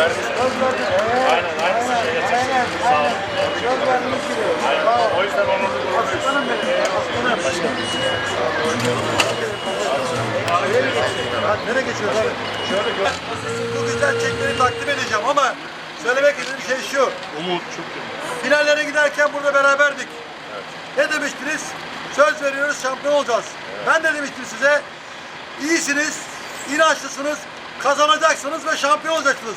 MVP açıklıyoruz. Bravo. O yüzden onu Aslanım benim. Aslanım. Ha, Nereye geçiyoruz abi? Şöyle gör. Bu güzel çekleri takdim edeceğim ama söylemek istediğim şey şu. Umut çok Finallere giderken burada beraberdik. Ne demiştiniz? Söz veriyoruz şampiyon olacağız. Ben de demiştim size. iyisiniz, inançlısınız, kazanacaksınız ve şampiyon olacaksınız.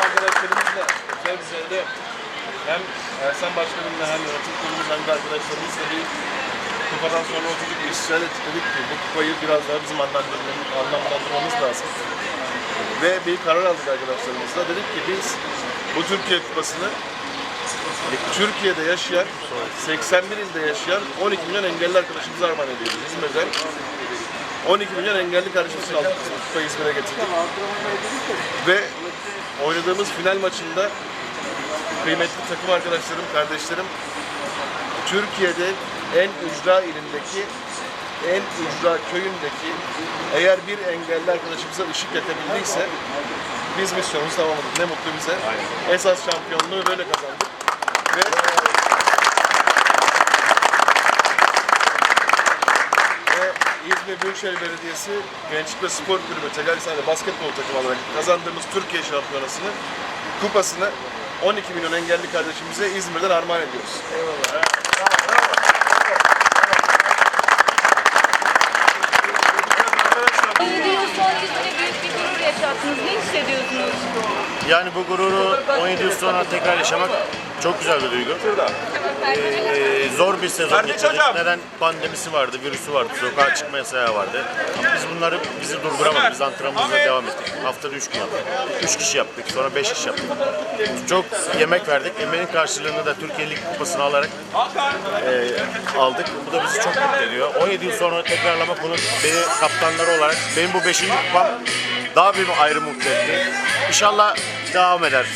arkadaşlarımızla özel hem Ersan Başkanımla hem yönetim kurulumuz hem de arkadaşlarımızla bir kupadan sonra oturduk bir istişare dedik ki bu kupayı biraz daha bizim anlamlandırmamız lazım. Ve bir karar aldık arkadaşlarımızla. Dedik ki biz bu Türkiye kupasını Türkiye'de yaşayan, 81 ilde yaşayan 12 milyon engelli arkadaşımıza armağan ediyoruz. İzmir'den 12 milyon engelli kardeşimiz için aldık. Kupayı İzmir'e getirdik. Ve oynadığımız final maçında kıymetli takım arkadaşlarım, kardeşlerim Türkiye'de en ücra ilindeki, en ücra köyündeki eğer bir engelli arkadaşımıza ışık yakabildiyse biz misyonumuzu tamamladık. Ne mutlu bize. Esas şampiyonluğu böyle kazandık. Ve İzmir Büyükşehir Belediyesi Gençlik ve Spor Kulübü Tegalisane basketbol takımı olarak kazandığımız Türkiye Şampiyonası'nı kupasını 12 milyon engelli kardeşimize İzmir'den armağan ediyoruz. Yedi yıl sonra İzmir'e büyük bir yaşattınız. Ne hissediyorsunuz? Yani bu gururu 17 yıl sonra tekrar yaşamak çok güzel bir duygu. Ee, zor bir sezon geçirdik. Neden? Pandemisi vardı, virüsü vardı, sokağa çıkma yasağı vardı. Biz bunları bizi durduramadık. Biz antrenmanımıza devam ettik. Haftada üç gün yaptık. Üç kişi yaptık, sonra beş kişi yaptık. Çok yemek verdik. Emeğin karşılığını da Türkiye Lig Kupası'nı alarak e, aldık. Bu da bizi çok mutlu ediyor. 17 yıl sonra tekrarlamak bunu beni kaptanları olarak benim bu 5. kupam daha bir ayrı mutlu etti. İnşallah devam eder.